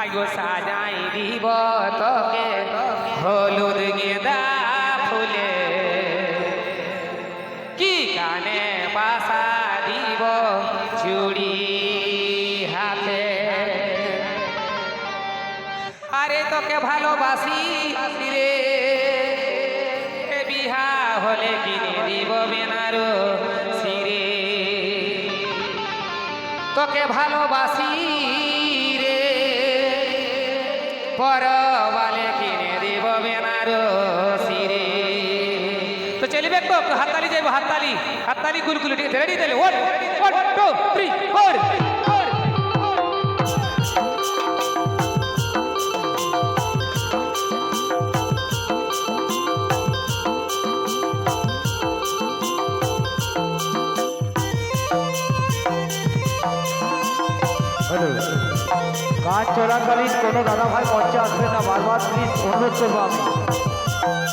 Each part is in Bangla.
আইগো সাজাই দিব তোকে, হলুদ গেঁদা ফুলে। কি কানে বাসা দিব চুড়ি হাতে? আরে তোকে ভালোবাসি রে। বিহা হলে কিনে দিব বেনারো সিরে তোকে ভালোবাসি পরবালে কিনে দিব বেনারো সিরে তো চলিবে তো হাততালি যাইব, হাততালি হাততালি কুলকুলি ঠিক রেডি তাহলে? One one two three four চলাকালীন কোনো দাদা ভাই মঞ্চে আসবে না। বারবার প্লিজ অনুরোধ করব আমি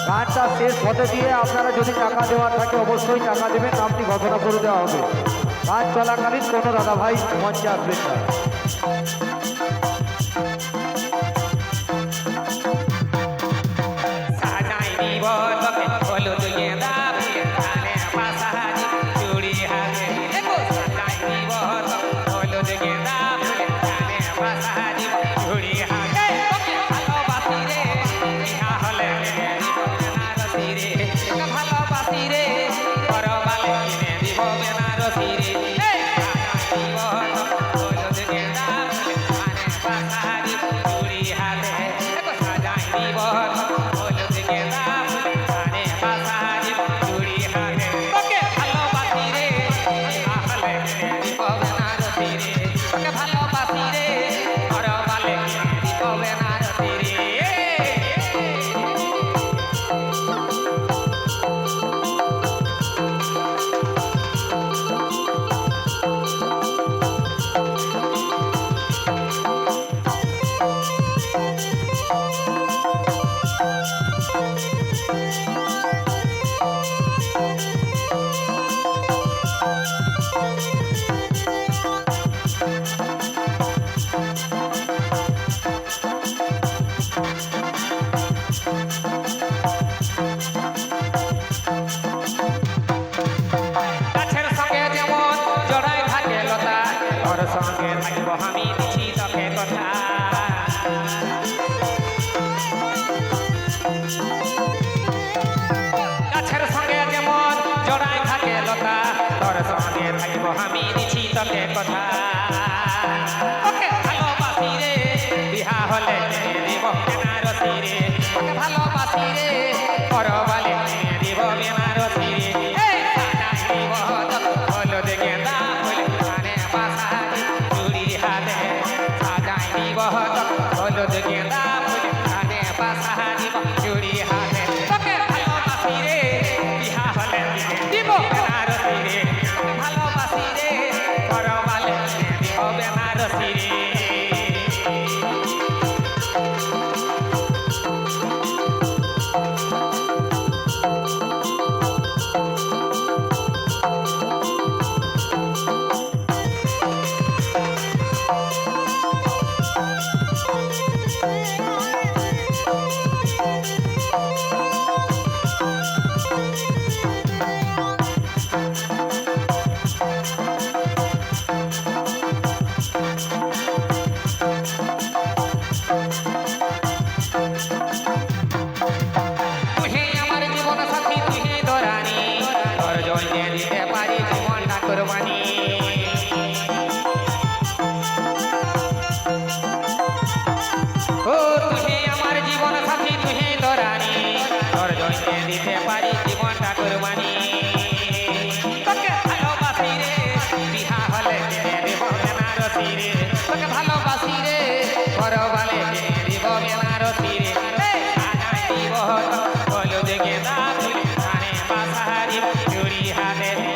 কাজটা শেষ হতে দিয়ে আপনারা যদি টাকা দেওয়ার থাকে অবশ্যই টাকা দেবেন নামটি ঘোষণা করে দেওয়া হবে। কাজ চলাকালীন কোনো দাদা ভাই মঞ্চে আসবেন না। সাজাই কথা গাছের সঙ্গে যেমন জড়াই থাকে লতা তোর সঙ্গে থাকব আমি দিছি তোকে কথা। পরবালে কিনে দিব বেনারসি রে এই সাজাই দিব হলুদ গেঁদা হাতে